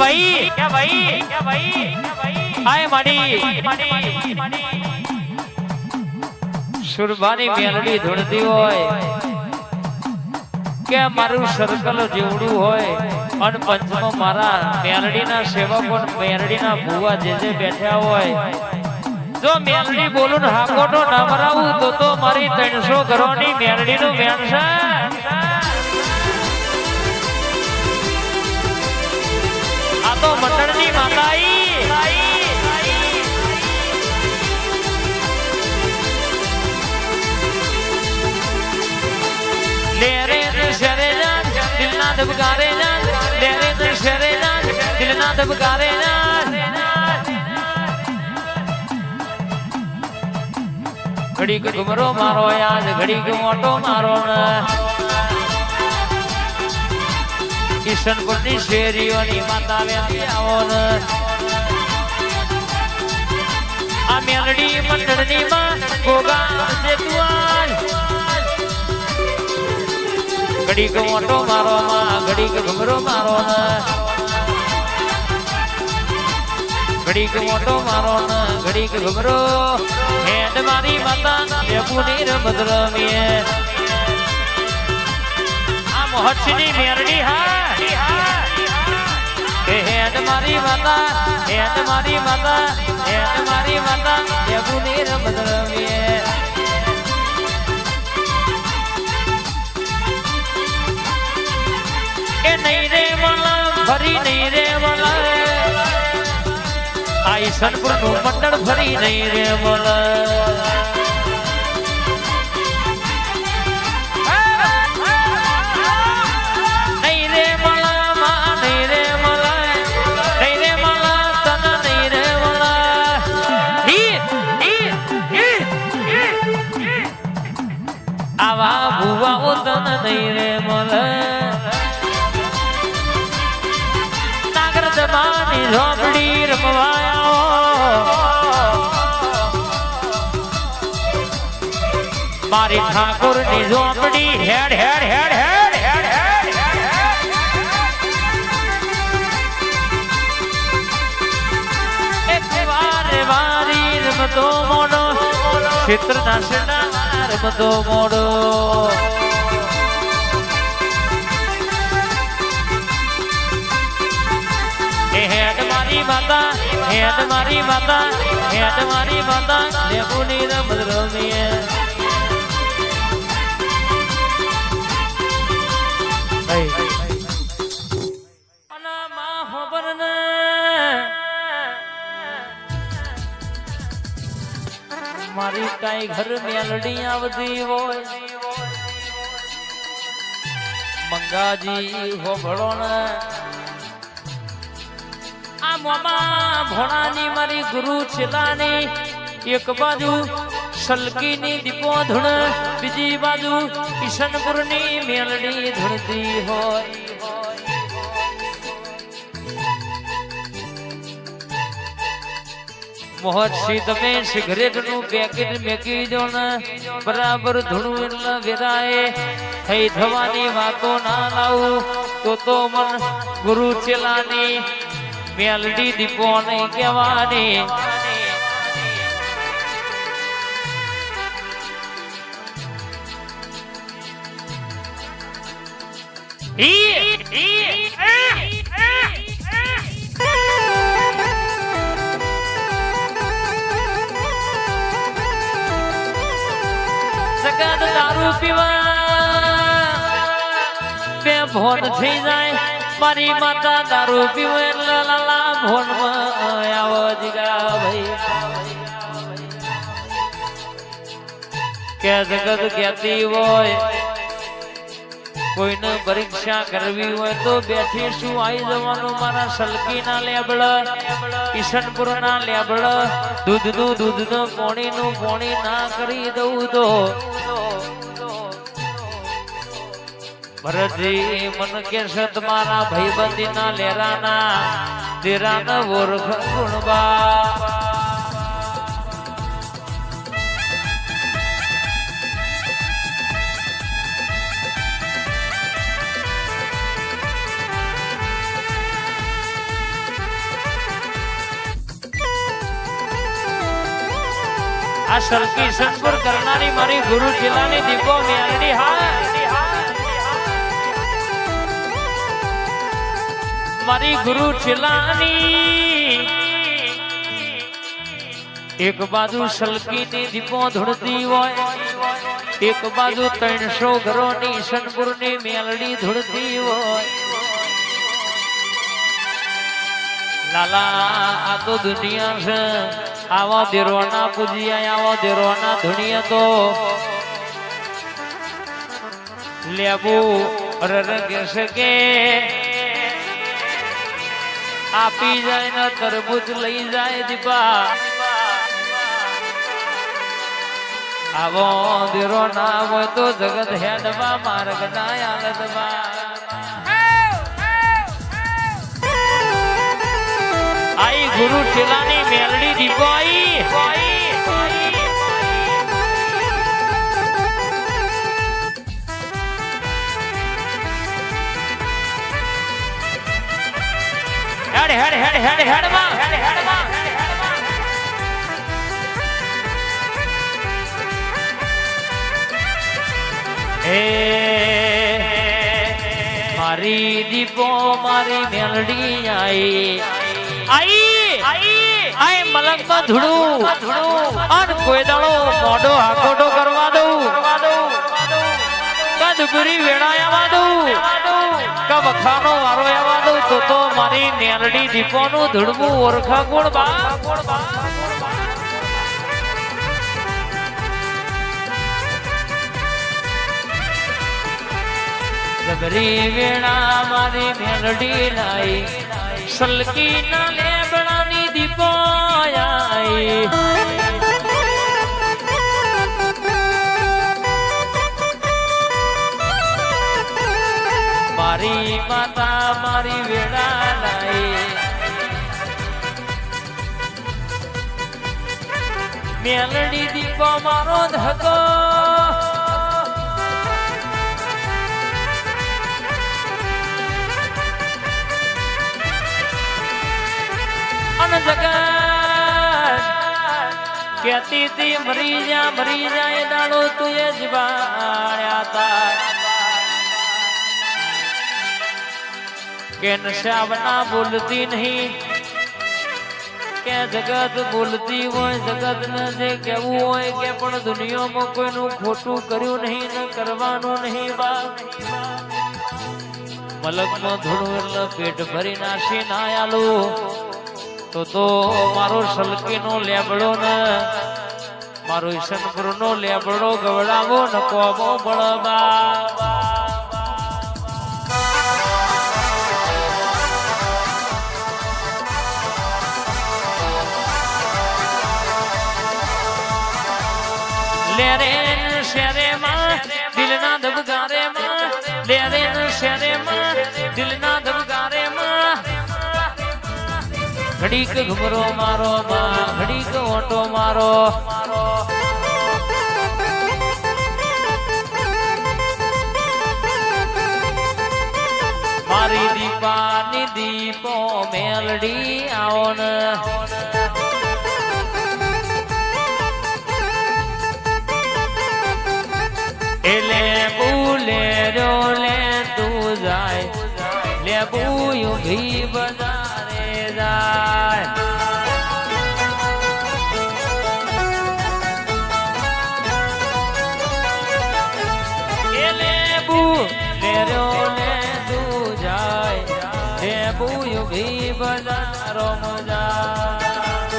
ભાઈ. કે ભાઈ કે ભાઈ કે ભાઈ હાય માડી. સુરબાની મેલડી ધૂળતી હોય કે મારું સર્કલ જેવડું હોય. અને પંચમાં મારા મેલડીના સેવકો મેલડીના ભુવા જે જે બેઠા હોય. જો મેલડી બોલું હાકોટો ના મરાવું, તો તો મારી ત્રણસો ઘરોની મેલડીનું મેણ છે. મંડળની માતાઈ ને દિલના ધબકારે ને. શરે જાન, દિલના ધબકારે જાન. ઘડીક ઘુમરો મારો યાદ ઘડીક મોટો મારો ને કિશનપુરની શેરીઓની માતા વેતી આવો આ મેલડી મંડળની માં ગોગા જેતુઆલ ઘડીક મોટો મારો માં, ઘડીક ઘમરો મારો ને. ઘડીક મોટો મારો ને, ઘડીક ઘમરો હેડ મારી માતા લેબુની રમત રમીએ મહર્ષિની મેરડી હા એ હેડ મારી માતા હેત મારી માતા હેત મારી માતા લેબુની બદલવીએ. એ નહીં રે મલા ફરી નહીં રે મલા આ ઈશનપુરનું મંડળ ફરી નહીં રે મલા ઝોપડી રમવાયો. મારી ઠાકોરની ઝોપડી હેડ હેડ હેડ હેડ હેડ હેડ ક્ષેત્ર નાશના રમતો મોડો. માતા હેડ મારી માતા હેડ મારી માતા લેબુની રમત રમીએ મારી કાંઈ ઘર મેલડી આવતી હોય. મંગાજી હોભળો ને આ એક બાજુ સલકીની દીપો ધૂણ, બીજી બાજુ કિશનપુરની મેલડી ધૂણતી હોય. મોહતસિંહ તમે સિગરેટનું પેકેટ મેકી દો ને, બરાબર ધૂણું એટલે વેરાય થઈ થવાની વાતો ના લાવું, તો તો મન ગુરુ ચેલાની મેલડી દીપો નહીં કહેવાની દારૂ પીવા. બે ભોટ થઈ જાય. મારી માતા દારૂ પીવે લાલા ભોન આવો જીગા ભાઈ કે જગત કહેતી હોય, કોઈને પરીક્ષા કરવી હોય તો બેઠી શું આવી જવાનું? મારા સલકી ના લેબડ કિશનપુર ના લેબડ દૂધનું દૂધનું પોણી નું પોણી ના કરી દઉં તો ભરતજી, મન કે સત મારા ભાઈબંધી ના લેરાના, દેરાના ઓરખ ગુણબા. આ સરકી સંપુર કરનારી મારી ગુરુ જિલ્લાની દીપો મેળડી હા મારી ગુરુ ચિલાની. એક બાજુ સલકીની દીપો ધૂળતી હોય, એક બાજુ ત્રણસો ઘરોની સનપુરની મેલડી ધૂળતી હોય. લાલા, આ તો દુનિયા છે. આવા દેરવાના પૂજ્યા, આવા દેરવાના ધુણિયા તો. લેવું રરગે શકે આપી જાય ને તરબૂચ લઈ જાય દીપા. આવો અંધેરો ના હોય તો જગત હેડવા માર્ગ ના આલદવા આઈ ગુરુ ટેલાની મેલડી દીપો આઈ. હેડ હેડ હેડ હેડમાં હેડ હેડમાં એ મારી દીપો, મારી મેલડી આઈ. આઈ આઈ આઈ મલંગમાં ધૂળું ધૂળું અન કોઈ દાડો મોઢો હાકોટો કરવા દઉં. કદપુરી વેળાયા દઉં. કા વખાનો વારો એવા તો તો મારી નેરડી દીપોનું ધડવું ઓળખા ગુણ બા. જબરી વેણા મારી મેલડી લાઈ સલકી ના લેબડાની દીપો આઈ માતા મારી વેળા લાઈ મેલડી દીપો મારો ધકો કેતી તી મરી જા, મરી જાય દાડો તું એ જ બાળ્યા તા કે નશાવના બોલતી નહીં. કે જગત બોલતી હોય જગત ને જે કેવું હોય કે પણ દુનિયામાં કોઈનું ખોટું કર્યું નહીં, ને કરવાનું નહીં બા મલકમાં ધૂળું એટલે પેટ ભરી નાસી ના આલું તો તો મારો સલકીનો લેબડો ને, મારો ઈશનપુરનો લેબડો ગવડાવો ને કોમો બળબા લેરે શેરે માં દિલના ધબકારે માં. લેરે શેરે માં દિલના ધબકારે માં. ઘડીક ઘુમરો મારો માં, ઘડીક ઓટો મારો. મારી દીપાની દીપો મેલડી આવો બુયું ભી બજારે જાય. ભી બજારો મજા